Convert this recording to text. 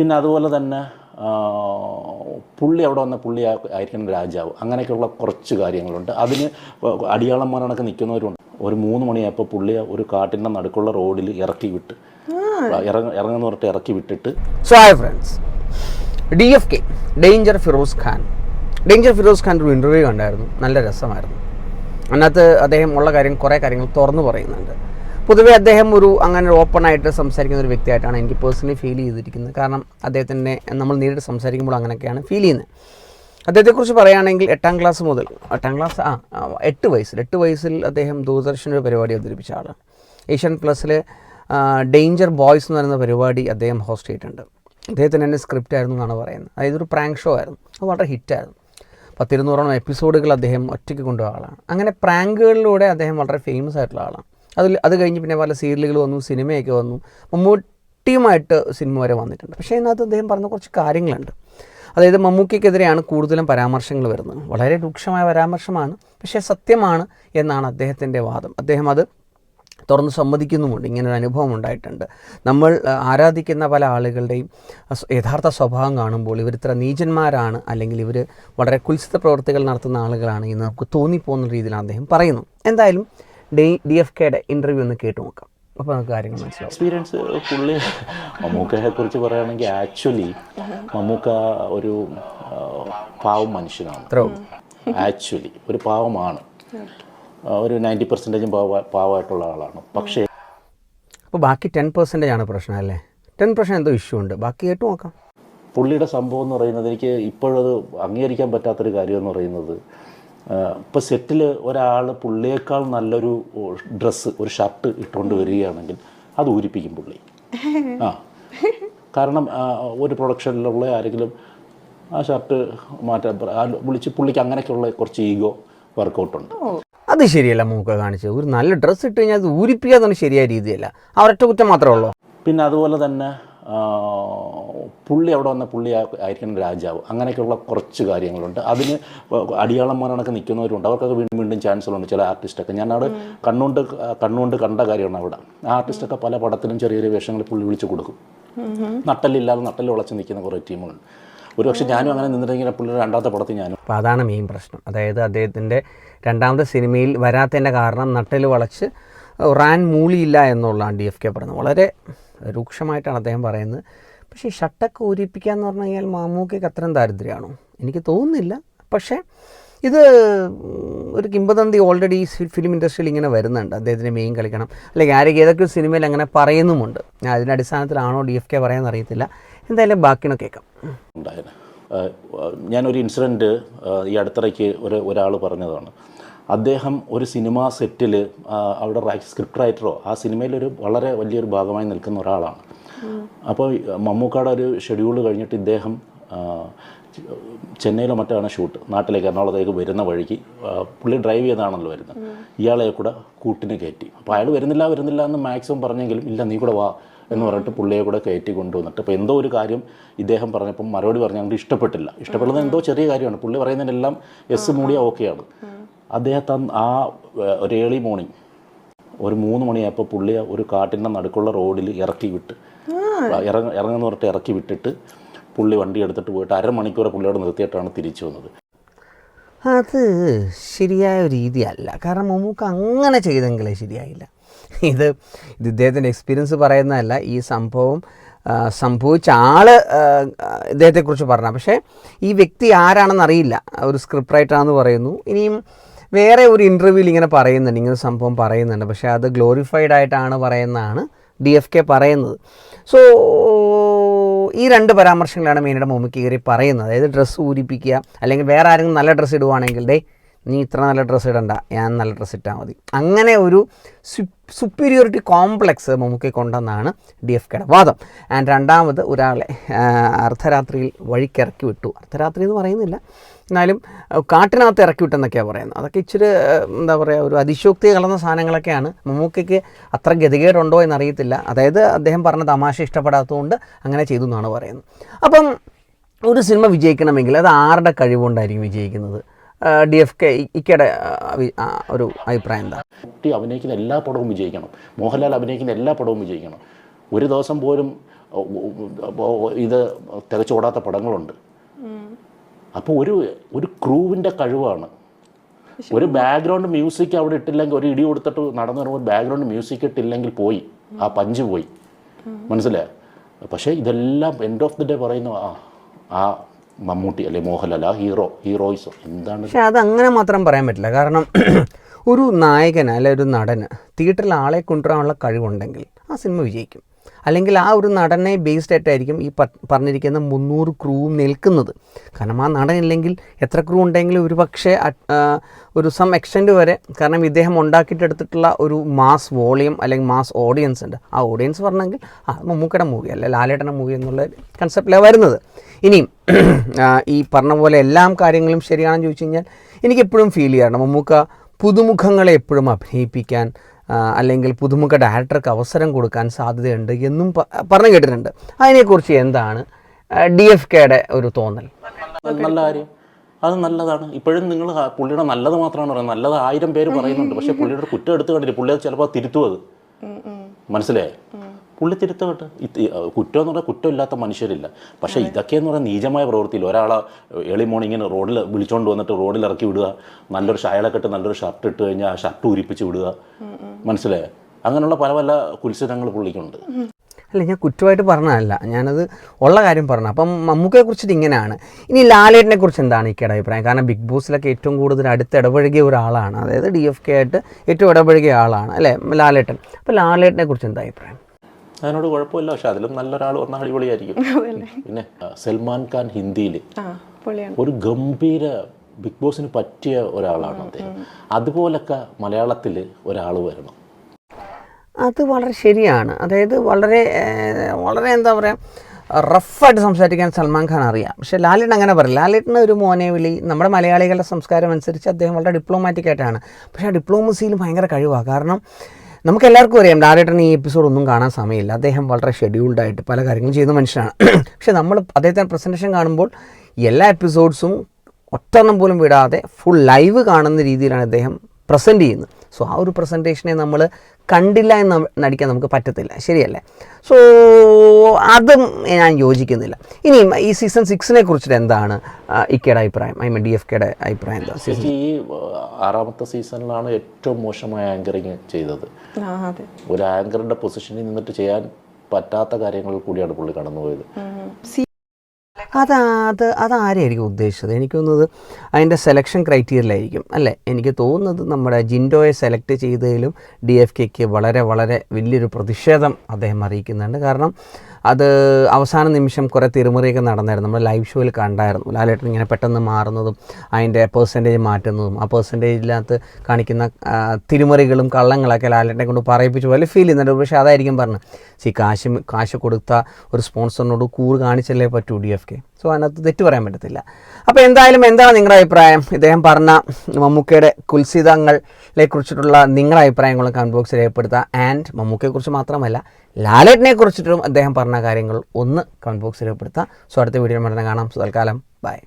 പിന്നെ അതുപോലെ തന്നെ പുള്ളി അവിടെ വന്ന പുള്ളി ആയിരിക്കണം രാജാവ്. അങ്ങനെയൊക്കെയുള്ള കുറച്ച് കാര്യങ്ങളുണ്ട്. അതിന് അടിയാളന്മാരണൊക്കെ നിൽക്കുന്നവരുണ്ട്. ഒരു മൂന്ന് മണിയായപ്പോൾ പുള്ളിയെ ഒരു കാട്ടിന്റെ നടുക്കുള്ള റോഡിൽ ഇറക്കി വിട്ട്. ഇറങ്ങ ഇറങ്ങുന്ന പറഞ്ഞിട്ട് ഇറക്കി വിട്ടിട്ട്. So hi friends D F K danger Firoz Khan danger Firoz Khan ഒരു ഇന്റർവ്യൂ കണ്ടായിരുന്നു. നല്ല രസമായിരുന്നു. അതിനകത്ത് അദ്ദേഹം ഉള്ള കാര്യം കുറേ കാര്യങ്ങൾ തുറന്നു പറയുന്നുണ്ട്. പൊതുവേ അദ്ദേഹം ഒരു അങ്ങനെ ഓപ്പൺ ആയിട്ട് സംസാരിക്കുന്ന ഒരു വ്യക്തിയായിട്ടാണ് എനിക്ക് പേഴ്സണലി ഫീൽ ചെയ്തിരിക്കുന്നത്. കാരണം അദ്ദേഹത്തിന്റെ നമ്മൾ നേരിട്ട് സംസാരിക്കുമ്പോൾ അങ്ങനെയൊക്കെയാണ് ഫീൽ ചെയ്യുന്നത്. അദ്ദേഹത്തെക്കുറിച്ച് പറയുകയാണെങ്കിൽ എട്ടാം ക്ലാസ് മുതൽ എട്ടാം ക്ലാസ് ആ എട്ട് വയസ്സിൽ എട്ട് വയസ്സിൽ അദ്ദേഹം ദൂരദർശൻ ഒരു പരിപാടി അവതരിപ്പിച്ച ആളാണ്. ഏഷ്യൻ പ്ലസ്സിലെ ഡേഞ്ചർ ബോയ്സ് എന്ന് പറയുന്ന പരിപാടി അദ്ദേഹം ഹോസ്റ്റ് ചെയ്തിട്ടുണ്ട്. അദ്ദേഹത്തിന് തന്നെ സ്ക്രിപ്റ്റ് ആയിരുന്നു എന്നാണ് പറയുന്നത്. അതായത് ഒരു പ്രാങ്ക് ഷോ ആയിരുന്നു. അത് വളരെ ഹിറ്റായിരുന്നു പത്തിരുന്നൂറോളം എപ്പിസോഡുകൾ അദ്ദേഹം ഒറ്റയ്ക്ക് കൊണ്ടുപോയ അങ്ങനെ പ്രാങ്കുകളിലൂടെ അദ്ദേഹം വളരെ ഫേമസ് ആയിട്ടുള്ള ആളാണ്. അതിൽ അത് കഴിഞ്ഞ് പിന്നെ പല സീരിയലുകൾ വന്നു സിനിമയൊക്കെ വന്നു. മമ്മൂട്ടിയുമായിട്ട് സിനിമ വരെ വന്നിട്ടുണ്ട്. പക്ഷേ ഇതിനകത്ത് അദ്ദേഹം പറഞ്ഞ കുറച്ച് കാര്യങ്ങളുണ്ട്. അതായത് മമ്മൂക്കിക്കെതിരെയാണ് കൂടുതലും പരാമർശങ്ങൾ വരുന്നത്. വളരെ രൂക്ഷമായ പരാമർശമാണ് പക്ഷേ സത്യമാണ് എന്നാണ് അദ്ദേഹത്തിന്റെ വാദം. അദ്ദേഹം അത് തുറന്ന് സമ്മതിക്കുന്നുമുണ്ട്. ഇങ്ങനൊരു അനുഭവം ഉണ്ടായിട്ടുണ്ട്. നമ്മൾ ആരാധിക്കുന്ന പല ആളുകളുടെയും യഥാർത്ഥ സ്വഭാവം കാണുമ്പോൾ ഇവർ ഇത്ര നീചന്മാരാണ് അല്ലെങ്കിൽ ഇവർ വളരെ കുൽസിത പ്രവർത്തികൾ നടത്തുന്ന ആളുകളാണ് എന്ന് നമുക്ക് തോന്നിപ്പോകുന്ന രീതിയിലാണ് അദ്ദേഹം പറയുന്നു എന്തായാലും ഡി ഡി എഫ് കെയുടെ ഇന്റർവ്യൂ ഒന്ന് കേട്ടു നോക്കാം. അപ്പോൾ നമുക്ക് കാര്യങ്ങൾ മനസ്സിലാവും. എക്സ്പീരിയൻസ് പുള്ളി മമ്മൂക്കയെ കുറിച്ച് പറയുകയാണെങ്കിൽ ആക്ച്വലി മമ്മൂക്ക ഒരു പാവം മനുഷ്യനാണ്. ആക്ച്വലി ഒരു പാവമാണ്. ഒരു നയന്റി പെർസെന്റേജും പാവ പാവമായിട്ടുള്ള ആളാണ്. പക്ഷേ അപ്പോൾ ബാക്കി ടെൻ പെർസെന്റേജ് ആണ് പ്രശ്നം അല്ലേ? ടെൻ പെർസെന്റ് എന്തോ ഇഷ്യൂ ഉണ്ട്. ബാക്കി കേട്ട് നോക്കാം. പുള്ളിയുടെ സംഭവം എന്ന് പറയുന്നത് എനിക്ക് ഇപ്പോഴത് അംഗീകരിക്കാൻ പറ്റാത്തൊരു കാര്യം എന്ന് പറയുന്നത് ഇപ്പോൾ സെറ്റിൽ ഒരാൾ പുള്ളിയേക്കാൾ നല്ലൊരു ഡ്രസ്സ് ഒരു ഷർട്ട് ഇട്ടുകൊണ്ട് വരികയാണെങ്കിൽ അത് ഊരിപ്പിക്കും പുള്ളി. ആ. കാരണം ഒരു പ്രൊഡക്ഷനിലുള്ള ആരെങ്കിലും ആ ഷർട്ട് മാറ്റാൻ വിളിച്ച് പുള്ളിക്ക് അങ്ങനെയൊക്കെയുള്ള കുറച്ച് ഈഗോ വർക്കൗട്ടുണ്ട് അത് ശരിയല്ല മൂക്ക കാണിച്ചത്. ഒരു നല്ല ഡ്രസ്സ് ഇട്ട് കഴിഞ്ഞാൽ അത് ഊരിപ്പിക്കാതെ ശരിയായ രീതിയല്ല. ആ ഒരൊറ്റ കുറ്റം മാത്രമേ ഉള്ളൂ. പിന്നെ അതുപോലെ തന്നെ പുള്ളി അവിടെ വന്ന പുള്ളി ആയിരിക്കണം രാജാവ്. അങ്ങനെയൊക്കെയുള്ള കുറച്ച് കാര്യങ്ങളുണ്ട്. അതിന് അടിയാളന്മാരണൊക്കെ നിൽക്കുന്നവരുണ്ട്. അവർക്കൊക്കെ വീണ്ടും വീണ്ടും ചാൻസുകളുണ്ട് ചില ആർട്ടിസ്റ്റൊക്കെ. ഞാൻ അവിടെ കണ്ണുകൊണ്ട് കണ്ണുകൊണ്ട് കണ്ട കാര്യമാണ് അവിടെ. ആ ആർട്ടിസ്റ്റൊക്കെ പല പടത്തിലും ചെറിയ ചെറിയ വേഷങ്ങൾ പുള്ളി വിളിച്ച് കൊടുക്കും. നട്ടലില്ലാതെ നട്ടൽ ഉളച്ച് നിൽക്കുന്ന കുറേ ടീമുകളുണ്ട്. ഒരു പക്ഷേ ഞാനും അങ്ങനെ നിന്നിട്ടെങ്കിൽ പുള്ളിയുടെ രണ്ടാമത്തെ പടത്തിൽ ഞാനും. അപ്പോൾ അതാണ് മെയിൻ പ്രശ്നം. അതായത് അദ്ദേഹത്തിന്റെ രണ്ടാമത്തെ സിനിമയിൽ വരാത്തതിന്റെ കാരണം നട്ടൽ വളച്ച് റാൻ മൂളിയില്ല എന്നുള്ളതാണ് ഡി എഫ് കെ പറഞ്ഞത് വളരെ രൂക്ഷമായിട്ടാണ് അദ്ദേഹം പറയുന്നത്. പക്ഷേ ഈ ഷട്ടൊക്കെ ഊരിപ്പിക്കുക എന്ന് പറഞ്ഞു കഴിഞ്ഞാൽ മാമൂക്കയ്ക്ക് അത്രയും ദാരിദ്ര്യമാണോ? എനിക്ക് തോന്നുന്നില്ല. പക്ഷേ ഇത് ഒരു കിംബദന്തി ഓൾറെഡി ഈ ഫിലിം ഇൻഡസ്ട്രിയിൽ ഇങ്ങനെ വരുന്നുണ്ട്. അദ്ദേഹത്തിന് മെയിൻ കളിക്കണം. അല്ലെങ്കിൽ ആരെങ്കിലും ഏതൊക്കെ സിനിമയിൽ അങ്ങനെ പറയുന്നുമുണ്ട്. ഞാൻ അതിന്റെ അടിസ്ഥാനത്തിലാണോ ഡി എഫ് കെ പറയാമെന്ന് അറിയത്തില്ല. എന്തായാലും ബാക്കിനെ കേൾക്കാം. ഞാനൊരു ഇൻസിഡന്റ് ഈ അടുത്തിടയ്ക്ക് ഒരു ഒരാൾ പറഞ്ഞതാണ്. അദ്ദേഹം ഒരു സിനിമാ സെറ്റിൽ അവിടെ സ്ക്രിപ്റ്റ് റൈറ്ററോ ആ സിനിമയിലൊരു വളരെ വലിയൊരു ഭാഗമായി നിൽക്കുന്ന ഒരാളാണ്. അപ്പോൾ മമ്മൂക്കയുടെ ഒരു ഷെഡ്യൂൾ കഴിഞ്ഞിട്ട് ഇദ്ദേഹം ചെന്നൈയിലോ മറ്റാണ് ഷൂട്ട്. നാട്ടിലേക്ക് എറണാകുളത്തേക്ക് വരുന്ന വഴിക്ക് പുള്ളി ഡ്രൈവ് ചെയ്താണല്ലോ വരുന്നത്. ഇയാളെ കൂടെ കൂട്ടിന് കയറ്റി. അപ്പോൾ അയാൾ വരുന്നില്ല വരുന്നില്ല എന്ന് മാക്സിമം പറഞ്ഞെങ്കിലും ഇല്ല നീ കൂടെ വാ എന്ന് പറഞ്ഞിട്ട് പുള്ളിയെ കൂടെ കയറ്റി കൊണ്ടുവന്നിട്ട്. അപ്പോൾ എന്തോ ഒരു കാര്യം ഇദ്ദേഹം പറഞ്ഞപ്പം മറുപടി പറഞ്ഞ് ഞങ്ങൾക്ക് ഇഷ്ടപ്പെട്ടില്ല. ഇഷ്ടപ്പെടുന്നത് എന്തോ ചെറിയ കാര്യമാണ്. പുള്ളി പറയുന്നതിനെല്ലാം എസ് മൂടിയ ഓക്കെയാണ്. അദ്ദേഹത്തെ ആ ഒരു ഏളി മോർണിംഗ് ഒരു മൂന്ന് മണിയായപ്പോൾ പുള്ളിയെ ഒരു കാട്ടിന്റെ നടുക്കുള്ള റോഡിൽ ഇറക്കി വിട്ട് ഇറങ്ങ ഇറങ്ങുന്ന പറഞ്ഞിട്ട് ഇറക്കി വിട്ടിട്ട് പുള്ളി വണ്ടി എടുത്തിട്ട് പോയിട്ട് അരമണിക്കൂർ പുള്ളിയോട് നിർത്തിയിട്ടാണ് തിരിച്ചു വന്നത്. അത് ശരിയായ രീതിയല്ല. കാരണം മമ്മൂക്ക അങ്ങനെ ചെയ്തെങ്കിലേ ശരിയായില്ല. ഇത് ഇത് ഇദ്ദേഹത്തിന്റെ എക്സ്പീരിയൻസ് പറയുന്നതല്ല. ഈ സംഭവം സംഭവിച്ച ആൾ ആ, ഇദ്ദേഹത്തെക്കുറിച്ച് പറഞ്ഞ. പക്ഷേ ഈ വ്യക്തി ആരാണെന്ന് അറിയില്ല ഒരു സ്ക്രിപ്റ്റ് റൈറ്ററാണെന്ന് പറയുന്നു. ഇനിയും വേറെ ഒരു ഇന്റർവ്യൂവിൽ ഇങ്ങനെ പറയുന്നുണ്ട് ഇങ്ങനെ സംഭവം പറയുന്നുണ്ട്. പക്ഷേ അത് ഗ്ലോറിഫൈഡ് ആയിട്ടാണ് പറയുന്നതാണ് ഡി എഫ് കെ പറയുന്നത്. സോ ഈ രണ്ട് പരാമർശങ്ങളാണ് മെയിനായിട്ട് മമ്മൂക്കി കയറി പറയുന്നത്. അതായത് ഡ്രസ്സ് ഊരിപ്പിക്കുക അല്ലെങ്കിൽ വേറെ ആരെങ്കിലും നല്ല ഡ്രസ്സ് ഇടുവാണെങ്കിൽ ഡേ നീ ഇത്ര നല്ല ഡ്രസ്സ് ഇടണ്ട ഞാൻ നല്ല ഡ്രസ്സ് ഇട്ടാൽ മതി. അങ്ങനെ ഒരു സുപ്പീരിയോറിറ്റി കോംപ്ലക്സ് മമ്മൂക്കി കൊണ്ടെന്നാണ് ഡി എഫ് കെയുടെ വാദം. ആൻഡ് രണ്ടാമത് ഒരാളെ അർദ്ധരാത്രിയിൽ വഴിക്കിറക്കി വിട്ടു. അർദ്ധരാത്രി എന്ന് പറയുന്നില്ല. എന്നാലും കാട്ടിനകത്ത് ഇറക്കി വിട്ടെന്നൊക്കെയാണ് പറയുന്നത്. അതൊക്കെ ഇച്ചിരി എന്താ പറയുക ഒരു അതിശോക്തി കലർന്ന സാധനങ്ങളൊക്കെയാണ്. മമ്മൂക്കയ്ക്ക് അത്ര ഗതികേടുണ്ടോ എന്നറിയത്തില്ല. അതായത് അദ്ദേഹം പറഞ്ഞ തമാശ ഇഷ്ടപ്പെടാത്തതുകൊണ്ട് അങ്ങനെ ചെയ്തു എന്നാണ് പറയുന്നത്. അപ്പം ഒരു സിനിമ വിജയിക്കണമെങ്കിൽ അത് ആരുടെ കഴിവുകൊണ്ടായിരിക്കും വിജയിക്കുന്നത്? ഡി എഫ് കെ ഇക്കയുടെ ഒരു അഭിപ്രായം എന്താ? കുട്ടി അഭിനയിക്കുന്ന എല്ലാ പടവും വിജയിക്കണം. മോഹൻലാൽ അഭിനയിക്കുന്ന എല്ലാ പടവും വിജയിക്കണം. ഒരു ദിവസം പോലും ഇത് തികച്ചോടാത്ത പടങ്ങളുണ്ട്. അപ്പോൾ ഒരു ഒരു ക്രൂവിന്റെ കഴിവാണ്. ഒരു ബാക്ക്ഗ്രൗണ്ട് മ്യൂസിക് അവിടെ ഇട്ടില്ലെങ്കിൽ ഒരു ഇടി കൊടുത്തിട്ട് നടന്നു വരുമ്പോൾ ബാക്ക്ഗ്രൗണ്ട് മ്യൂസിക് ഇട്ടില്ലെങ്കിൽ പോയി. ആ പഞ്ച് പോയി. മനസ്സിലായോ? പക്ഷേ ഇതെല്ലാം എൻഡ് ഓഫ് ദി ഡേ പറയുന്നു ആ ആ മമ്മൂട്ടി അല്ലെ മോഹൻലാൽ ആ ഹീറോ ഹീറോയിസോ എന്താണ്? പക്ഷേ അത് അങ്ങനെ മാത്രം പറയാൻ പറ്റില്ല. കാരണം ഒരു നായകന് അല്ലെ ഒരു നടന് തിയേറ്ററിൽ ആളെ കൊണ്ടുവരാനുള്ള കഴിവുണ്ടെങ്കിൽ ആ സിനിമ വിജയിക്കും. അല്ലെങ്കിൽ ആ ഒരു നടനെ ബേസ്ഡ് ആയിട്ടായിരിക്കും ഈ പറഞ്ഞിരിക്കുന്ന മുന്നൂറ് ക്രൂവും നിൽക്കുന്നത്. കാരണം ആ നടൻ ഇല്ലെങ്കിൽ എത്ര ക്രൂ ഉണ്ടെങ്കിലും ഒരു പക്ഷേ ഒരു സം എക്സ്റ്റെന്റ് വരെ കാരണം ഇദ്ദേഹം ഉണ്ടാക്കിയിട്ടെടുത്തിട്ടുള്ള ഒരു മാസ് വോളിയം അല്ലെങ്കിൽ മാസ് ഓഡിയൻസ് ഉണ്ട്. ആ ഓഡിയൻസ് പറഞ്ഞെങ്കിൽ ആ മമ്മൂക്കയുടെ മൂവി അല്ലെ ലാലേട്ടന്റെ മൂവി എന്നുള്ള കൺസെപ്റ്റിലാണ് വരുന്നത്. ഇനിയും ഈ പറഞ്ഞ പോലെ എല്ലാം കാര്യങ്ങളും ശരിയാണെന്ന് ചോദിച്ചു കഴിഞ്ഞാൽ എനിക്കെപ്പോഴും ഫീൽ ചെയ്യാറുണ്ട്. മമ്മൂക്ക പുതുമുഖങ്ങളെ എപ്പോഴും അഭിനയിപ്പിക്കാൻ അല്ലെങ്കിൽ പുതുമുഖ ഡയറക്ടർക്ക് അവസരം കൊടുക്കാൻ സാധ്യതയുണ്ട് എന്നും പറഞ്ഞു കേട്ടിട്ടുണ്ട്. അതിനെക്കുറിച്ച് എന്താണ് ഡി എഫ് കെയുടെ ഒരു തോന്നൽ? നല്ല കാര്യം. അത് നല്ലതാണ്. ഇപ്പോഴും നിങ്ങൾ പുള്ളിയുടെ നല്ലത് മാത്രമാണ് പറയുന്നത്. നല്ലത് ആയിരം പേര് പറയുന്നുണ്ട്. പക്ഷേ പുള്ളിയുടെ കുറ്റം എടുത്തു കണ്ടില്ല പുള്ളി അത് ചിലപ്പോൾ തിരുത്തും അത്. മനസ്സിലായേ? പുള്ളി ഈ, കുറ്റം എന്ന് പറഞ്ഞാൽ കുറ്റമില്ലാത്ത മനുഷ്യരില്ല. പക്ഷേ ഇതൊക്കെ എന്ന് പറഞ്ഞാൽ നീചമായ പ്രവൃത്തിയിൽ ഒരാളെ ഏളി മോർണിങ്ങിന് റോഡിൽ വിളിച്ചുകൊണ്ട് വന്നിട്ട് റോഡിൽ ഇറക്കി വിടുക. നല്ലൊരു ഷായളൊക്കെ ഇട്ട് നല്ലൊരു ഷർട്ട് ഇട്ട് കഴിഞ്ഞാൽ ആ ഷർട്ട് ഉരിപ്പിച്ച് വിടുക. മനസ്സിലായോ? അങ്ങനെയുള്ള പല പല കുത്സിതങ്ങൾ പുള്ളിക്കുണ്ട്. അല്ല ഞാൻ കുറ്റമായിട്ട് പറഞ്ഞതല്ല. ഞാനത് ഉള്ള കാര്യം പറഞ്ഞു അപ്പം മമ്മൂക്കയെ കുറിച്ചിട്ട് ഇങ്ങനെയാണ്. ഇനി ലാലേട്ടിനെ കുറിച്ച് എന്താണ് ഇക്കയുടെ അഭിപ്രായം? കാരണം ബിഗ് ബോസിലൊക്കെ ഏറ്റവും കൂടുതൽ അടുത്ത് ഇടപഴകിയ ഒരാളാണ്. അതായത് ഡി എഫ് കെ ആയിട്ട് ഏറ്റവും ഇടപഴകിയ ആളാണ്. അല്ലേ? ലാലേട്ടൻ. അപ്പോൾ ലാലേട്ടനെ കുറിച്ച് എന്താ അഭിപ്രായം? അതിനോട് കുഴപ്പമില്ല പക്ഷെ അതിലും നല്ലൊരാൾ വന്നാൽ അടിപൊളിയായിരിക്കും. പിന്നെ സൽമാൻ ഖാൻ ഹിന്ദിയിൽ ഒരു ഗംഭീര ബിഗ് ബോസിന് പറ്റിയ ഒരാളാണ് അദ്ദേഹം. അതുപോലൊക്കെ മലയാളത്തിൽ ഒരാൾ വരണം. അത് വളരെ ശരിയാണ്. അതായത് വളരെ വളരെ എന്താ പറയുക റഫായിട്ട് സംസാരിക്കാൻ സൽമാൻ ഖാൻ അറിയാം. പക്ഷെ ലാലേട്ടൻ അങ്ങനെ പറയും ലാലേട്ടന് ഒരു മോനെ വിളി നമ്മുടെ മലയാളികളുടെ സംസ്കാരം അനുസരിച്ച് അദ്ദേഹം വളരെ ഡിപ്ലോമാറ്റിക് ആയിട്ടാണ്. പക്ഷേ ആ ഡിപ്ലോമസിയിൽ ഭയങ്കര കഴിവാണ് കാരണം നമുക്ക് എല്ലാവർക്കും അറിയാം ലാലേട്ടൻ ഈ എപ്പിസോഡ് ഒന്നും കാണാൻ സമയമില്ല. അദ്ദേഹം വളരെ ഷെഡ്യൂൾഡ് ആയിട്ട് പല കാര്യങ്ങളും ചെയ്യുന്ന മനുഷ്യനാണ്. പക്ഷേ നമ്മൾ അദ്ദേഹത്തിന്റെ പ്രസന്റേഷൻ കാണുമ്പോൾ എല്ലാ എപ്പിസോഡ്സും ഒറ്റെണ്ണം പോലും വിടാതെ ഫുൾ ലൈവ് കാണുന്ന രീതിയിലാണ് അദ്ദേഹം പ്രസന്റ് ചെയ്യുന്നത്. സോ ആ ഒരു പ്രസന്റേഷനെ നമ്മൾ കണ്ടില്ല എന്ന് നടിക്കാൻ നമുക്ക് പറ്റത്തില്ല. ശരിയല്ലേ? സോ അതും ഞാൻ യോജിക്കുന്നില്ല. ഇനിയും ഈ സീസൺ സിക്സിനെ കുറിച്ചിട്ട് എന്താണ് ഇക്കയുടെ അഭിപ്രായം? ഐ മീൻ ഡി എഫ് കെയുടെ അഭിപ്രായം എന്താ? സീസൺ ഈ ആറാമത്തെ സീസണിലാണ് ഏറ്റവും മോശമായ ആങ്കറിങ് ചെയ്തത്. അതെ. ഒരു ആങ്കറിന്റെ പൊസിഷനിൽ നിന്നിട്ട് ചെയ്യാൻ പറ്റാത്ത കാര്യങ്ങളിൽ കൂടിയാണ് പുള്ളി കടന്നുപോയത്. അത് അത് അതാരായിരിക്കും ഉദ്ദേശിച്ചത്? എനിക്ക് തോന്നുന്നത് അതിന്റെ സെലക്ഷൻ ക്രൈറ്റീരിയലായിരിക്കും അല്ലേ? എനിക്ക് തോന്നുന്നത് നമ്മുടെ ജിൻഡോയെ സെലക്ട് ചെയ്തതിലും ഡി എഫ് കെക്ക് വളരെ വളരെ വലിയൊരു പ്രതിഷേധം അദ്ദേഹം അറിയിക്കുന്നുണ്ട്. കാരണം അത് അവസാന നിമിഷം കുറേ തിരുമുറിയൊക്കെ നടന്നായിരുന്നു. നമ്മൾ ലൈവ് ഷോയിൽ കണ്ടായിരുന്നു. ലാലേട്ടൻ ഇങ്ങനെ പെട്ടെന്ന് മാറുന്നതും അതിന്റെ പേഴ്സന്റേജ് മാറ്റുന്നതും ആ പെർസെന്റേജിനകത്ത് കാണിക്കുന്ന തിരുമറികളും കള്ളങ്ങളൊക്കെ ലാലേട്ടനെ കൊണ്ട് പറയിപ്പിച്ച പോലെ ഫീൽ ചെയ്യുന്നുണ്ട്. പക്ഷേ അതായിരിക്കും പറഞ്ഞത്. സി കാശ് കാശ് കൊടുത്ത ഒരു സ്പോൺസറിനോട് കൂറ് കാണിച്ചല്ലേ പറ്റൂ ഡി എഫ് കെ സോ അതിനകത്ത് തെറ്റ് പറയാൻ പറ്റത്തില്ല. അപ്പോൾ എന്തായാലും എന്താണ് നിങ്ങളുടെ അഭിപ്രായം? ഇദ്ദേഹം പറഞ്ഞ മമ്മൂക്കയുടെ കുൽസിതങ്ങളെ കുറിച്ചിട്ടുള്ള നിങ്ങളുടെ അഭിപ്രായങ്ങളും കമന്റ് ബോക്സിൽ രേഖപ്പെടുത്തുക ആൻഡ് മമ്മൂക്കയെക്കുറിച്ച് മാത്രമല്ല ലാലേട്ടനെ കുറിച്ചിട്ടും അദ്ദേഹം പറഞ്ഞ കാര്യങ്ങൾ ഒന്ന് കമന്റ് ബോക്സിൽ രേഖപ്പെടുത്തുക സോ അടുത്ത വീഡിയോ മരണം കാണാം. സോ തൽക്കാലം ബൈ